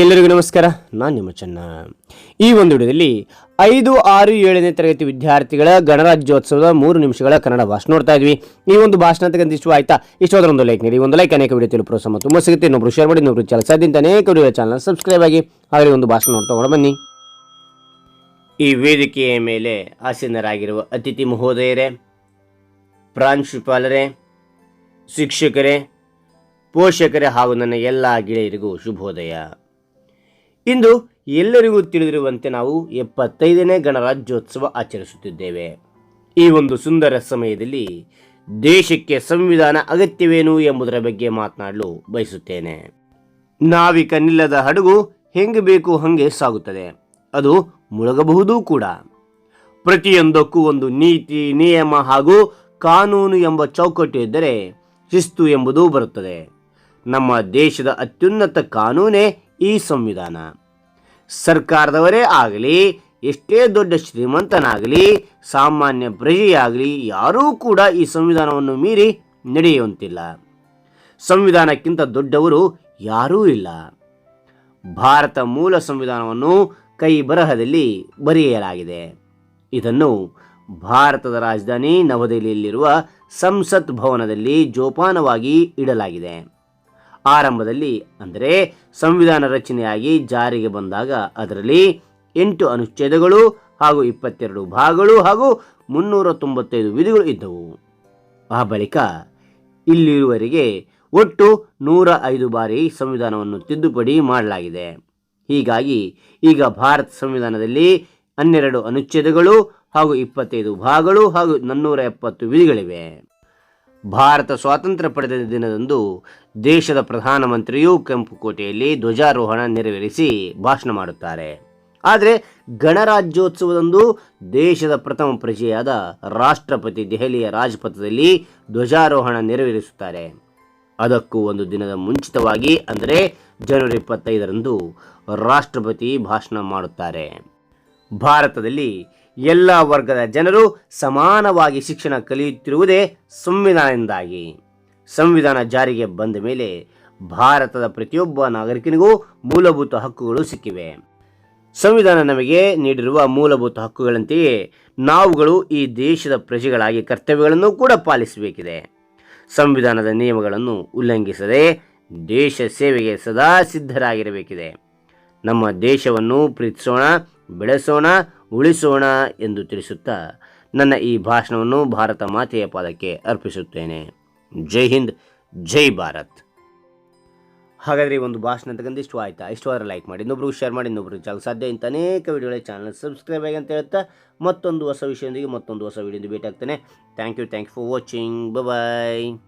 ಎಲ್ಲರಿಗೂ ನಮಸ್ಕಾರ. ನಾನು ನಿಮ್ಮ ಚೆನ್ನ. ಈ ಒಂದು ವಿಡಿಯೋದಲ್ಲಿ ಐದು, ಆರು, ಏಳನೇ ತರಗತಿ ವಿದ್ಯಾರ್ಥಿಗಳ ಗಣರಾಜ್ಯೋತ್ಸವದ ಮೂರು ನಿಮಿಷಗಳ ಕನ್ನಡ ಭಾಷಣ ನೋಡ್ತಾ ಇದ್ವಿ. ಈ ಒಂದು ಭಾಷಣ ತಗೊಂಡು ಇಷ್ಟು ಆಯ್ತಾ? ಇಷ್ಟೋದ್ರ ಒಂದು ಲೈಕ್ ನೀಡಿ. ಒಂದು ಲೈಕ್ ಅನೇಕ ವಿಡಿಯೋ ತಿಳಿ ಪ್ರೋತ್ಸಾಹ ತುಂಬ ಸಿಗುತ್ತೆ. ಇನ್ನೊಬ್ರು ಶೇರ್ ಮಾಡಿ, ಇನ್ನೊಬ್ರು ಚಾನಲ್ ಸಾಧ್ಯ ಅನೇಕ ವಿಡಿಯೋ ಚಾನಲ್ ಸಬ್ಸ್ಕ್ರೈಬ್ ಆಗಿ ಹಾಗೆ ಒಂದು ಭಾಷಣ ನೋಡ್ತಾ ಬನ್ನಿ. ಈ ವೇದಿಕೆಯ ಮೇಲೆ ಆಸೀನರಾಗಿರುವ ಅತಿಥಿ ಮಹೋದಯರೇ ಪ್ರಾಂಶುಪಾಲರೇ ಶಿಕ್ಷಕರೇ, ಪೋಷಕರೇ ಹಾಗೂ ನನ್ನ ಎಲ್ಲ ಗೆಳೆಯರಿಗೂ ಶುಭೋದಯ. ಇಂದು ಎಲ್ಲರಿಗೂ ತಿಳಿದಿರುವಂತೆ ನಾವು ಎಪ್ಪತ್ತೈದನೇ ಗಣರಾಜ್ಯೋತ್ಸವ ಆಚರಿಸುತ್ತಿದ್ದೇವೆ. ಈ ಒಂದು ಸುಂದರ ಸಮಯದಲ್ಲಿ ದೇಶಕ್ಕೆ ಸಂವಿಧಾನ ಅಗತ್ಯವೇನು ಎಂಬುದರ ಬಗ್ಗೆ ಮಾತನಾಡಲು ಬಯಸುತ್ತೇನೆ. ನಾವಿಕ ನಿಲ್ಲದ ಹಡಗು ಹೆಂಗೆ ಬೇಕು ಹಂಗೆ ಸಾಗುತ್ತದೆ. ಅದು ಮುಳುಗಬಹುದು ಕೂಡ. ಪ್ರತಿಯೊಂದಕ್ಕೂ ಒಂದು ನೀತಿ, ನಿಯಮ ಹಾಗೂ ಕಾನೂನು ಎಂಬ ಚೌಕಟ್ಟು ಇದ್ದರೆ ಶಿಸ್ತು ಎಂಬುದು ಬರುತ್ತದೆ. ನಮ್ಮ ದೇಶದ ಅತ್ಯುನ್ನತ ಕಾನೂನೇ ಈ ಸಂವಿಧಾನ. ಸರ್ಕಾರದವರೇ ಆಗಲಿ, ಎಷ್ಟೇ ದೊಡ್ಡ ಶ್ರೀಮಂತನಾಗಲಿ, ಸಾಮಾನ್ಯ ಪ್ರಜೆಯಾಗಲಿ, ಯಾರೂ ಕೂಡ ಈ ಸಂವಿಧಾನವನ್ನು ಮೀರಿ ನಡೆಯುವಂತಿಲ್ಲ. ಸಂವಿಧಾನಕ್ಕಿಂತ ದೊಡ್ಡವರು ಯಾರೂ ಇಲ್ಲ. ಭಾರತ ಮೂಲ ಸಂವಿಧಾನವನ್ನು ಕೈ ಬರಹದಲ್ಲಿ ಬರೆಯಲಾಗಿದೆ. ಇದನ್ನು ಭಾರತದ ರಾಜಧಾನಿ ನವದೆಹಲಿಯಲ್ಲಿರುವ ಸಂಸತ್ ಭವನದಲ್ಲಿ ಜೋಪಾನವಾಗಿ ಇಡಲಾಗಿದೆ. ಆರಂಭದಲ್ಲಿ, ಅಂದರೆ ಸಂವಿಧಾನ ರಚನೆಯಾಗಿ ಜಾರಿಗೆ ಬಂದಾಗ ಅದರಲ್ಲಿ ಎಂಟು ಅನುಚ್ಛೇದಗಳು ಹಾಗೂ ಇಪ್ಪತ್ತೆರಡು ಭಾಗಗಳು ಹಾಗೂ ಮುನ್ನೂರ ತೊಂಬತ್ತೈದು ವಿಧಿಗಳು ಇದ್ದವು. ಆ ಬಳಿಕ ಇಲ್ಲಿರುವವರೆಗೆ ಒಟ್ಟು ನೂರ ಐದು ಬಾರಿ ಸಂವಿಧಾನವನ್ನು ತಿದ್ದುಪಡಿ ಮಾಡಲಾಗಿದೆ. ಹೀಗಾಗಿ ಈಗ ಭಾರತ ಸಂವಿಧಾನದಲ್ಲಿ ಹನ್ನೆರಡು ಅನುಚ್ಛೇದಗಳು ಹಾಗೂ ಇಪ್ಪತ್ತೈದು ಭಾಗಗಳು ಹಾಗೂ ನನ್ನೂರ ಎಪ್ಪತ್ತು ವಿಧಿಗಳಿವೆ. ಭಾರತ ಸ್ವಾತಂತ್ರ್ಯ ಪಡೆದ ದಿನದಂದು ದೇಶದ ಪ್ರಧಾನಮಂತ್ರಿಯು ಕೆಂಪು ಕೋಟೆಯಲ್ಲಿ ಧ್ವಜಾರೋಹಣ ನೆರವೇರಿಸಿ ಭಾಷಣ ಮಾಡುತ್ತಾರೆ. ಆದರೆ ಗಣರಾಜ್ಯೋತ್ಸವದಂದು ದೇಶದ ಪ್ರಥಮ ಪ್ರಜೆಯಾದ ರಾಷ್ಟ್ರಪತಿ ದೆಹಲಿಯ ರಾಜಪಥದಲ್ಲಿ ಧ್ವಜಾರೋಹಣ ನೆರವೇರಿಸುತ್ತಾರೆ. ಅದಕ್ಕೂ ಒಂದು ದಿನದ ಮುಂಚಿತವಾಗಿ ಅಂದರೆ ಜನವರಿ ಇಪ್ಪತ್ತೈದರಂದು ರಾಷ್ಟ್ರಪತಿ ಭಾಷಣ ಮಾಡುತ್ತಾರೆ. ಭಾರತದಲ್ಲಿ ಎಲ್ಲ ವರ್ಗದ ಜನರು ಸಮಾನವಾಗಿ ಶಿಕ್ಷಣ ಕಲಿಯುತ್ತಿರುವುದೇ ಸಂವಿಧಾನದಿಂದಾಗಿ. ಸಂವಿಧಾನ ಜಾರಿಗೆ ಬಂದ ಮೇಲೆ ಭಾರತದ ಪ್ರತಿಯೊಬ್ಬ ನಾಗರಿಕನಿಗೂ ಮೂಲಭೂತ ಹಕ್ಕುಗಳು ಸಿಕ್ಕಿವೆ. ಸಂವಿಧಾನ ನಮಗೆ ನೀಡಿರುವ ಮೂಲಭೂತ ಹಕ್ಕುಗಳಂತೆಯೇ ನಾವುಗಳು ಈ ದೇಶದ ಪ್ರಜೆಗಳಾಗಿ ಕರ್ತವ್ಯಗಳನ್ನು ಕೂಡ ಪಾಲಿಸಬೇಕಿದೆ. ಸಂವಿಧಾನದ ನಿಯಮಗಳನ್ನು ಉಲ್ಲಂಘಿಸದೆ ದೇಶ ಸೇವೆಗೆ ಸದಾ ಸಿದ್ಧರಾಗಿರಬೇಕಿದೆ. ನಮ್ಮ ದೇಶವನ್ನು ಪ್ರೀತಿಸೋಣ ಬೆಳೆಸೋಣ, ಉಳಿಸೋಣ ಎಂದು ತಿಳಿಸುತ್ತಾ ನನ್ನ ಈ ಭಾಷಣವನ್ನು ಭಾರತ ಮಾತೆಯ ಪಾದಕ್ಕೆ ಅರ್ಪಿಸುತ್ತೇನೆ. ಜೈ ಹಿಂದ್, ಜೈ ಭಾರತ್. ಹಾಗಾದರೆ ಈ ಒಂದು ಭಾಷಣ ತಗೊಂಡು ಇಷ್ಟ ಇಷ್ಟು ಆದರೆ ಲೈಕ್ ಮಾಡಿ ಇನ್ನೊಬ್ರು ಶೇರ್ ಮಾಡಿ ಇನ್ನೊಬ್ರು ಚಾನಲ್ ಸಾಧ್ಯ ಇಂಥ ಅನೇಕ ವಿಡಿಯೋಗಳ ಚಾನಲ್ ಸಬ್ಸ್ಕ್ರೈಬ್ ಆಗಿ ಅಂತ ಹೇಳ್ತಾ ಮತ್ತೊಂದು ಹೊಸ ವಿಷಯದೊಂದಿಗೆ ಮತ್ತೊಂದು ಹೊಸ ವಿಡಿಯೋದಿಂದ ಭೇಟಿ ಆಗ್ತಾನೆ thank you thank you for watching bye